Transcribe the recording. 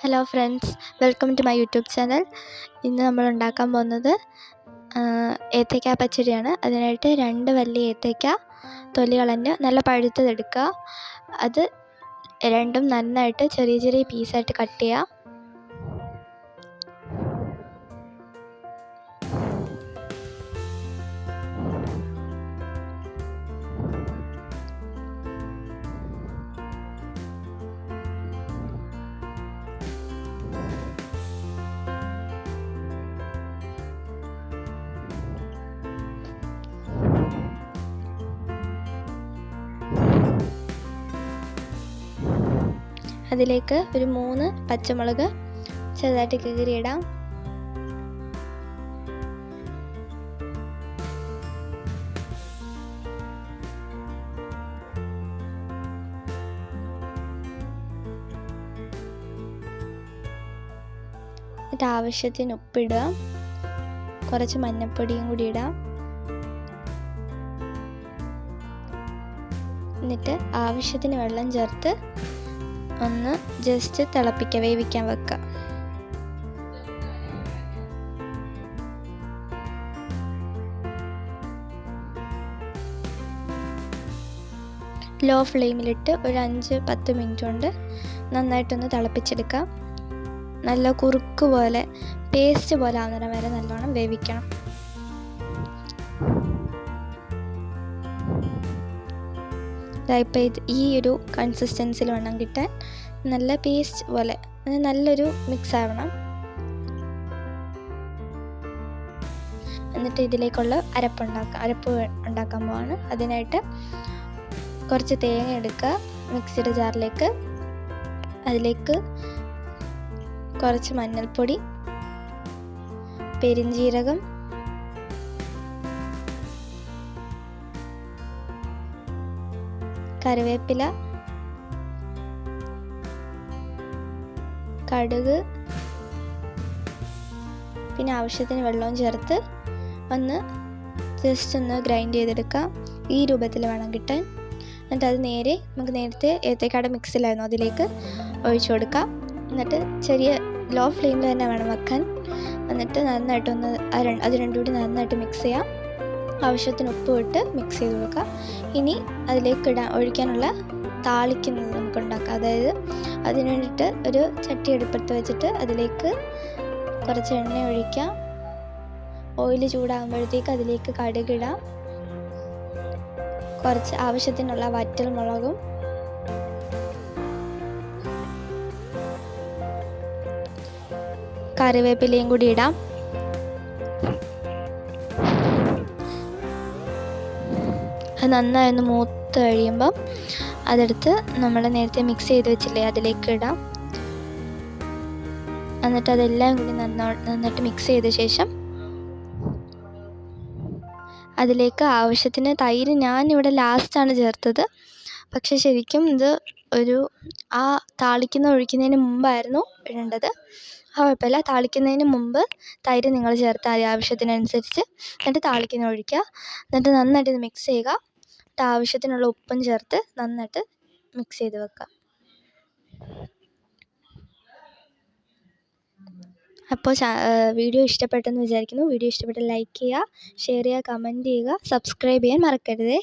Hello friends welcome to my YouTube channel ഇന്ന് നമ്മൾ ഉണ്ടാക്കാൻ പോകുന്നത് ഏത്തയ്ക്ക പച്ചടിയാണ്. അതിനായിട്ട് രണ്ട് വലിയ ഏത്തയ്ക്ക തൊലി കളഞ്ഞ് നല്ല പഴുത്തതെടുക്കുക. അത് രണ്ടും നന്നായിട്ട് ചെറിയ ചെറിയ പീസായിട്ട് കട്ട് ചെയ്യുക. അതിലേക്ക് ഒരു മൂന്ന് പച്ചമുളക് ചെറുതായിട്ട് കീറിയിടാം എന്നിട്ട് ആവശ്യത്തിന് ഉപ്പിടുക. കുറച്ച് മഞ്ഞൾപ്പൊടിയും കൂടി ഇടാം. എന്നിട്ട് ആവശ്യത്തിന് വെള്ളം ചേർത്ത് ഒന്ന് ജസ്റ്റ് തിളപ്പിക്കുക വേവിക്കാൻ വെക്കുക ലോ ഫ്ലെയിമിലിട്ട് ഒരു അഞ്ച് പത്ത് മിനിറ്റ് കൊണ്ട് നന്നായിട്ടൊന്ന് തിളപ്പിച്ചെടുക്കാം. നല്ല കുറുക്ക് പോലെ പേസ്റ്റ് പോലെ ആവുന്നിടം വരെ നല്ലോണം വേവിക്കണം. ഇപ്പോൾ ഇത് ഈ ഒരു കൺസിസ്റ്റൻസിൽ വേണം കിട്ടാൻ നല്ല പേസ്റ്റ് പോലെ നല്ലൊരു മിക്സ് ആവണം. എന്നിട്ട് ഇതിലേക്കുള്ള അരപ്പുണ്ടാക്കാം അരപ്പ് ഉണ്ടാക്കാൻ പോവാണ്. അതിനായിട്ട് കുറച്ച് തേങ്ങ എടുക്കുക മിക്സിയുടെ ജാറിലേക്ക് അതിലേക്ക് കുറച്ച് മഞ്ഞൾപ്പൊടി പെരിഞ്ജീരകം കറിവേപ്പില കടുക് പിന്നെ ആവശ്യത്തിന് വെള്ളവും ചേർത്ത് ഒന്ന് ജസ്റ്റ് ഒന്ന് ഗ്രൈൻഡ് ചെയ്തെടുക്കാം. ഈ രൂപത്തിൽ വേണം കിട്ടാൻ. എന്നിട്ട് അത് നേരെ നമുക്ക് നേരത്തെ ഏത്തക്കാട് മിക്സിലായിരുന്നു അതിലേക്ക് ഒഴിച്ചു കൊടുക്കാം. എന്നിട്ട് ചെറിയ ലോ ഫ്ലെയിമിൽ തന്നെ വേണം വെക്കാൻ. എന്നിട്ട് നന്നായിട്ടൊന്ന് അത് രണ്ടും കൂടി നന്നായിട്ട് മിക്സ് ചെയ്യാം. ആവശ്യത്തിന് ഉപ്പ് ഇട്ട് മിക്സ് ചെയ്ത് കൊടുക്കുക. ഇനി അതിലേക്ക് ഇടാൻ ഒഴിക്കാനുള്ള താളിക്കുന്നത് നമുക്ക് ഉണ്ടാക്കാം. അതായത് അതിന് വേണ്ടിയിട്ട് ഒരു ചട്ടി എടുപ്പെടുത്ത് വെച്ചിട്ട് അതിലേക്ക് കുറച്ച് എണ്ണ ഒഴിക്കാം ഓയിൽ ചൂടാകുമ്പോഴത്തേക്ക് അതിലേക്ക് കടുകിടാം കുറച്ച് ആവശ്യത്തിനുള്ള വറ്റൽ മുളകും കറിവേപ്പിലയും കൂടി ഇടാം. അത് നന്നായി ഒന്ന് മൂത്ത് കഴിയുമ്പം അതെടുത്ത് നമ്മൾ നേരത്തെ മിക്സ് ചെയ്ത് വെച്ചില്ലേ അതിലേക്ക് ഇടാം. എന്നിട്ട് അതെല്ലാം കൂടി നന്നോ നന്നായിട്ട് മിക്സ് ചെയ്ത ശേഷം അതിലേക്ക് ആവശ്യത്തിന് തൈര് ഞാൻ ഞാനിവിടെ ലാസ്റ്റാണ് ചേർത്തത്. പക്ഷെ ശരിക്കും ഇത് ഒരു ആ താളിക്കുന്ന ഒഴിക്കുന്നതിന് മുമ്പായിരുന്നു ഇടേണ്ടത്. ആ കുഴപ്പമില്ല താളിക്കുന്നതിന് മുമ്പ് തൈര് നിങ്ങൾ ചേർത്താൽ ആവശ്യത്തിനനുസരിച്ച് എന്നിട്ട് താളിക്കുന്ന ഒഴിക്കുക. എന്നിട്ട് നന്നായിട്ട് ഇത് മിക്സ് ചെയ്യുക. എന്നിട്ട് ആവശ്യത്തിനുള്ള ഉപ്പും ചേർത്ത് നന്നായിട്ട് മിക്സ് ചെയ്ത് വെക്കുക അപ്പോൾ വീഡിയോ ഇഷ്ടപ്പെട്ടെന്ന് വിചാരിക്കുന്നു. വീഡിയോ ഇഷ്ടപ്പെട്ടാൽ ലൈക്ക് ചെയ്യുക ഷെയർ ചെയ്യുക കമന്റ് ചെയ്യുക സബ്സ്ക്രൈബ് ചെയ്യാൻ മറക്കരുതേ.